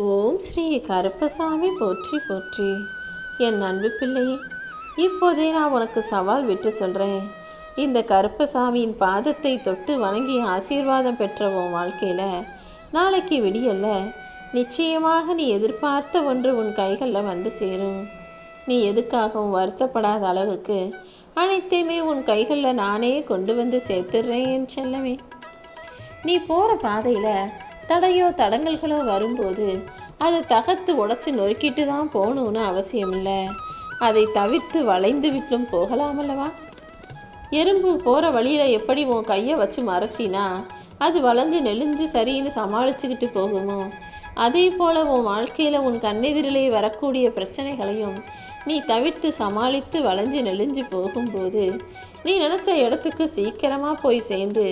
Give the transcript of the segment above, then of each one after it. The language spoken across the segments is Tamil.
ஓம் ஸ்ரீ கருப்பசாமி போற்றி போற்றி. என் அன்பு பிள்ளையே இப்போதே நான் உனக்கு சவால் விட்டு சொல்கிறேன் இந்த கருப்பசாமியின் பாதத்தை தொட்டு வணங்கி ஆசீர்வாதம் பெற்ற உன் வாழ்க்கையில் நாளைக்கு விடியல்ல நிச்சயமாக நீ எதிர்பார்த்த ஒன்று உன் கைகளில் வந்து சேரும். நீ எதுக்காகவும் வருத்தப்படாத அளவுக்கு அனைத்தையுமே உன் கைகளில் நானே கொண்டு வந்து சேர்த்துடுறேன் என் செல்லமே. நீ போகிற பாதையில் தடையோ தடங்கல்களோ வரும்போது அதை தகர்த்து உடச்சி நொறுக்கிட்டு தான் போகணும்னு அவசியம் இல்லை அதை தவிர்த்து வளைந்து விட்டும் போகலாம் அல்லவா? எறும்பு போகிற வழியில் எப்படி உன் கையை வச்சு மறைச்சினா அது வளைஞ்சு நெளிஞ்சு சரின்னு சமாளிச்சுக்கிட்டு போகுமோ? அதே போல் உன் வாழ்க்கையில் உன் கண்ணெதிரிலே வரக்கூடிய பிரச்சனைகளையும் நீ தவிர்த்து சமாளித்து வளைஞ்சு நெளிஞ்சு போகும்போது நீ நினச்ச இடத்துக்கு சீக்கிரமாக போய் சேர்ந்து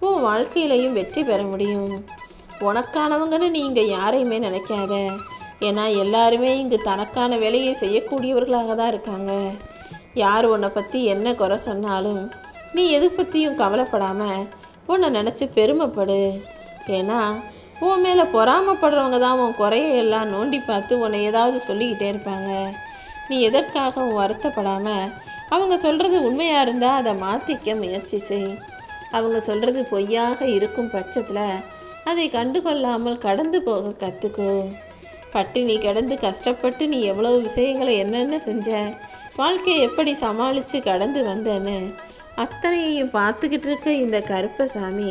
உன் வாழ்க்கையிலையும் வெற்றி பெற முடியும். உனக்கானவங்கன்னு நீ இங்கே யாரையுமே நினைக்காத. ஏன்னா எல்லாருமே இங்கு தனக்கான வேலையை செய்யக்கூடியவர்களாக தான் இருக்காங்க. யார் உன்னை பற்றி என்ன குறை சொன்னாலும் நீ எது பற்றியும் கவலைப்படாமல் உன்னை நினச்சி பெருமைப்படு. ஏன்னா உன் மேலே பொறாமப்படுறவங்க தான் உன் குறைய எல்லாம் நோண்டி பார்த்து உன்னை ஏதாவது சொல்லிக்கிட்டே இருப்பாங்க. நீ எதற்காக வருத்தப்படாமல் அவங்க சொல்கிறது உண்மையாக இருந்தால் அதை மாற்றிக்க முயற்சி செய். அவங்க சொல்கிறது பொய்யாக இருக்கும் பட்சத்தில் அதை கண்டுகொள்ளாமல் கடந்து போக கற்றுக்கோ பட்டினி கிடந்து கஷ்டப்பட்டு நீ எவ்வளவு விஷயங்களை என்னென்ன செஞ்ச? வாழ்க்கையை எப்படி சமாளித்து கடந்து வந்தேன்னு? அத்தனையையும் பார்த்துக்கிட்டு இருக்க இந்த கருப்பசாமி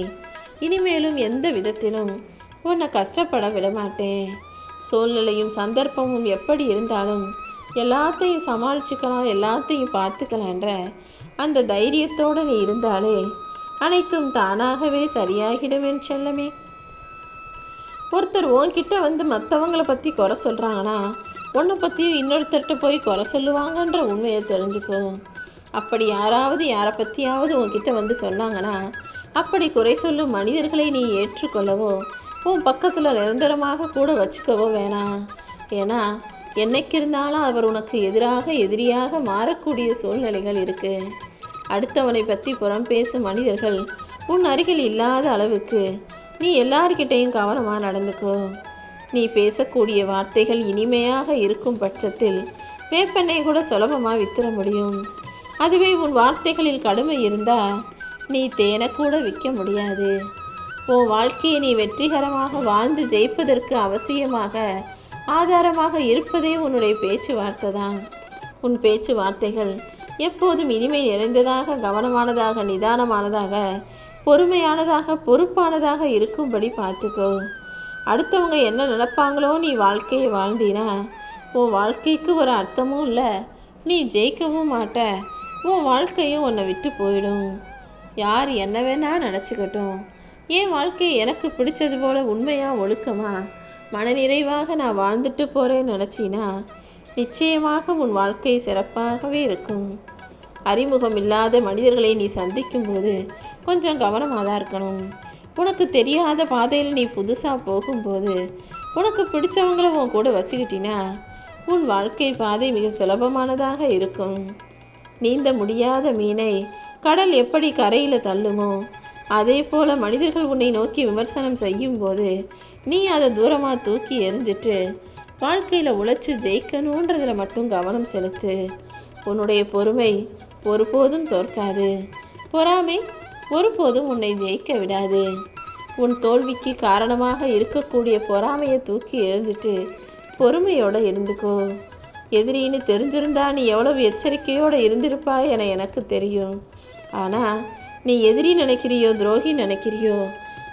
இனிமேலும் எந்த விதத்திலும் உன்னை கஷ்டப்பட விட மாட்டேன் சூழ்நிலையும் சந்தர்ப்பமும் எப்படி இருந்தாலும் எல்லாத்தையும் சமாளிச்சுக்கலாம் எல்லாத்தையும் பார்த்துக்கலான்ற அந்த தைரியத்தோடு நீ இருந்தாலே அனைத்தும் தானாகவே சரியாகிடும் என் செல்லமே. ஒருத்தர் உன்கிட்ட வந்து மற்றவங்கள பற்றி குறை சொல்கிறாங்கன்னா உன்னை பற்றியும் இன்னொருத்தர்கிட்ட போய் குறை சொல்லுவாங்கன்ற உண்மையை தெரிஞ்சுக்கோ. அப்படி யாராவது யாரை பற்றியாவது உன்கிட்ட வந்து சொன்னாங்கன்னா அப்படி குறை சொல்லும் மனிதர்களை நீ ஏற்றுக்கொள்ளவோ உன் பக்கத்தில் நிரந்தரமாக கூட வச்சுக்கவோ வேணாம். ஏன்னா என்னைக்கு இருந்தாலும் அவர் உனக்கு எதிராக எதிரியாக மாறக்கூடிய சூழ்நிலைகள் இருக்குது அடுத்தவனை பற்றி புறம் பேசும் மனிதர்கள் உன் அருகில் இல்லாத அளவுக்கு நீ எல்லார்கிட்டையும் கவனமாக நடந்துக்கோ. நீ பேசக்கூடிய வார்த்தைகள் இனிமையாக இருக்கும் பட்சத்தில் வேப்பெண்ணெய் கூட சுலபமாக வித்திர முடியும். அதுவே உன் வார்த்தைகளில் கடுமை இருந்தால் நீ தேனை கூட விற்க முடியாது. உன் வாழ்க்கையை நீ வெற்றிகரமாக வாழ்ந்து ஜெயிப்பதற்கு அவசியமாக ஆதாரமாக இருப்பதே உன்னுடைய பேச்சுவார்த்தை தான். உன் பேச்சுவார்த்தைகள் எப்போதும் இனிமை நிறைந்ததாக கவனமானதாக நிதானமானதாக பொறுமையானதாக பொறுப்பானதாக இருக்கும்படி பார்த்துக்கோ. அடுத்தவங்க என்ன நினைப்பாங்களோ நீ வாழ்க்கையை வாழ்ந்தீனா உன் வாழ்க்கைக்கு ஒரு அர்த்தமும் இல்லை. நீ ஜெயிக்கவும் மாட்ட. உன் வாழ்க்கையும் உன்னை விட்டு போயிடும். யார் என்ன வேணா நினச்சிக்கட்டும். என் வாழ்க்கை எனக்கு பிடிச்சது போல உண்மையா ஒழுக்கமா? மனநிறைவாக நான் வாழ்ந்துட்டு போறேன்னு நினச்சினா நிச்சயமாக உன் வாழ்க்கை சிறப்பாகவே இருக்கும். அறிமுகம் இல்லாத மனிதர்களை நீ சந்திக்கும் போது கொஞ்சம் கவனமாக தான் இருக்கணும். உனக்கு தெரியாத பாதையில் நீ புதுசாக போகும்போது உனக்கு பிடிச்சவங்கள உன் கூட வச்சுக்கிட்டினா உன் வாழ்க்கை பாதை மிக சுலபமானதாக இருக்கும். நீந்த முடியாத மீனை கடல் எப்படி கரையில் தள்ளுமோ அதே போல மனிதர்கள் உன்னை நோக்கி விமர்சனம் செய்யும் போது நீ அதை தூரமாக தூக்கி எறிஞ்சிட்டு வாழ்க்கையில் உழைச்சி ஜெயிக்கணுன்றதில் மட்டும் கவனம் செலுத்து. உன்னுடைய பொறுமை ஒருபோதும் தோற்காது. பொறாமை ஒருபோதும் உன்னை ஜெயிக்க விடாது. உன் தோல்விக்கு காரணமாக இருக்கக்கூடிய பொறாமையை தூக்கி எறிஞ்சிட்டு பொறுமையோடு இருந்துக்கோ. எதிரின்னு தெரிஞ்சிருந்தா நீ எவ்வளவு எச்சரிக்கையோடு இருந்திருப்பாய் என எனக்கு தெரியும். ஆனால் நீ எதிரி நினைக்கிறியோ துரோகி நினைக்கிறியோ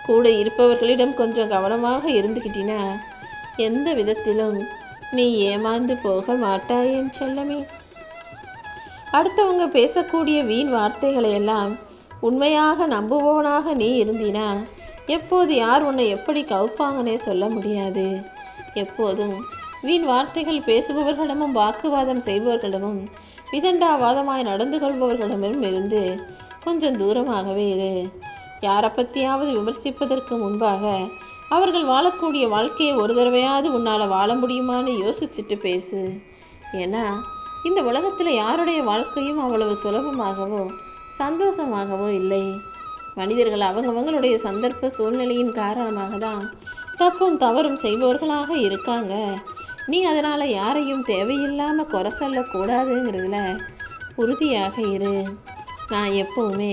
கூட இருப்பவர்களிடம் கொஞ்சம் கவனமாக இருந்துக்கிட்டினா எந்த விதத்திலும் நீ ஏமாந்து போக மாட்டாய் என் செல்லமே. அடுத்தவங்க பேசக்கூடிய வீண் வார்த்தைகளை எல்லாம் உண்மையாக நம்புவோனாக நீ இருந்தினா எப்போது யார் உன்னை எப்படி கவுப்பாங்கன்னே சொல்ல முடியாது. எப்போதும் வீண் வார்த்தைகள் பேசுபவர்களிடமும் வாக்குவாதம் செய்பவர்களிடமும் விதண்டாவாதமாய் நடந்து கொள்பவர்களிடமும் இருந்து கொஞ்சம் தூரமாகவே இரு. யாரை பற்றியாவது விமர்சிப்பதற்கு முன்பாக அவர்கள் வாழக்கூடிய வாழ்க்கையை ஒரு தடவையாவது உன்னால் வாழ முடியுமான்னு யோசிச்சுட்டு பேசு. ஏன்னா இந்த உலகத்தில் யாருடைய வாழ்க்கையும் அவ்வளவு சுலபமாகவோ சந்தோஷமாகவோ இல்லை. மனிதர்கள் அவங்கவங்களுடைய சந்தர்ப்ப சூழ்நிலையின் காரணமாக தான் தப்பும் தவறும் செய்பவர்களாக இருக்காங்க. நீ அதனால் யாரையும் தேவையில்லாமல் குறை சொல்லக்கூடாதுங்கிறதுல உறுதியாக இரு. நான் எப்பவுமே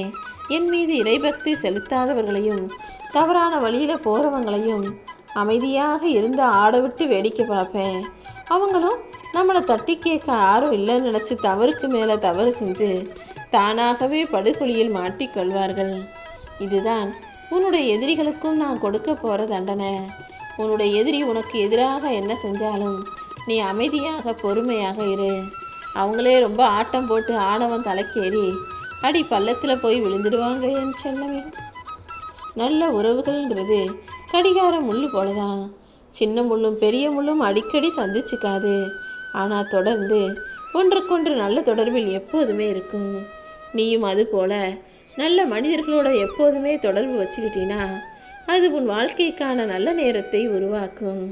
என் மீது இறைபக்தி செலுத்தாதவர்களையும் தவறான வழியில் போகிறவங்களையும் அமைதியாக இருந்து ஆட விட்டு வேடிக்கை பார்ப்பேன். அவங்களும் நம்மளை தட்டி கேட்க யாரும் இல்லைன்னு நினச்சி தவறுக்கு மேலே தவறு செஞ்சு தானாகவே படுகொலியில் மாட்டிக்கொள்வார்கள் இதுதான் உன்னுடைய எதிரிகளுக்கும் நான் கொடுக்க போகிற தண்டனை. உன்னுடைய எதிரி உனக்கு எதிராக என்ன செஞ்சாலும் நீ அமைதியாக பொறுமையாக இரு. அவங்களே ரொம்ப ஆட்டம் போட்டு ஆணவம் தலைக்கேறி அடி பள்ளத்தில் போய் விழுந்துடுவாங்க என் செல்லமே. நல்ல உறவுகள்ன்றது கடிகார முள்ளு போலதான். சின்ன முள்ளும் பெரிய முள்ளும் அடிக்கடி சந்திச்சுக்காது. ஆனால் தொடர்ந்து ஒன்றுக்கொன்று நல்ல தொடர்பில் எப்போதுமே இருக்கும். நீயும் அது போல நல்ல மனிதர்களோட எப்போதுமே தொடர்பு வச்சுக்கிட்டீன்னா அது உன் வாழ்க்கைக்கான நல்ல நேரத்தை உருவாக்கும்.